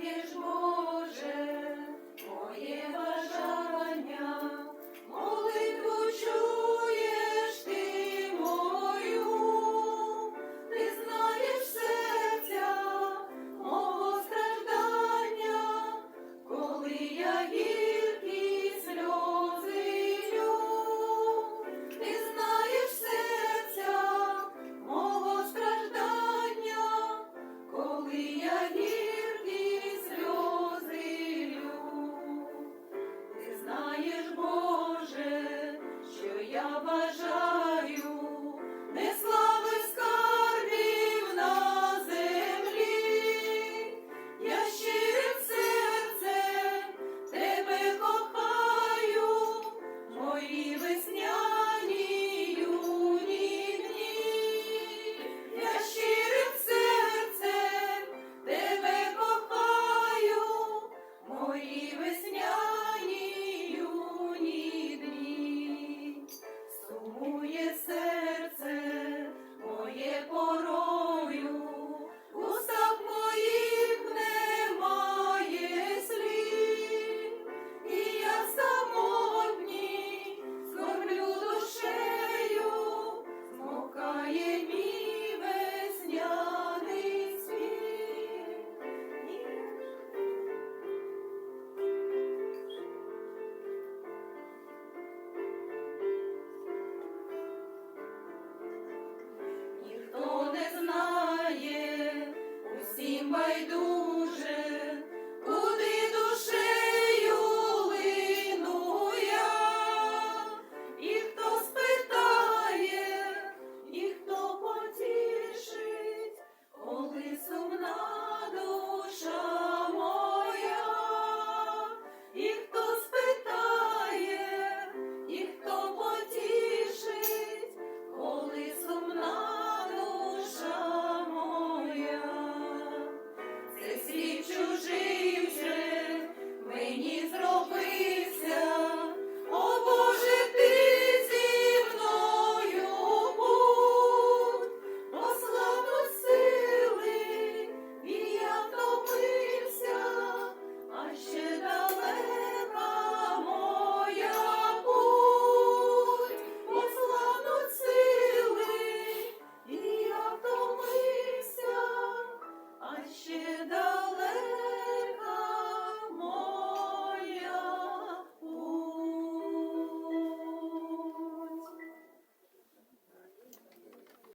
знаєш, Боже, моє бажання, молитву чуєш ти мою, ти знаєш серця мого страждання, коли я гіркі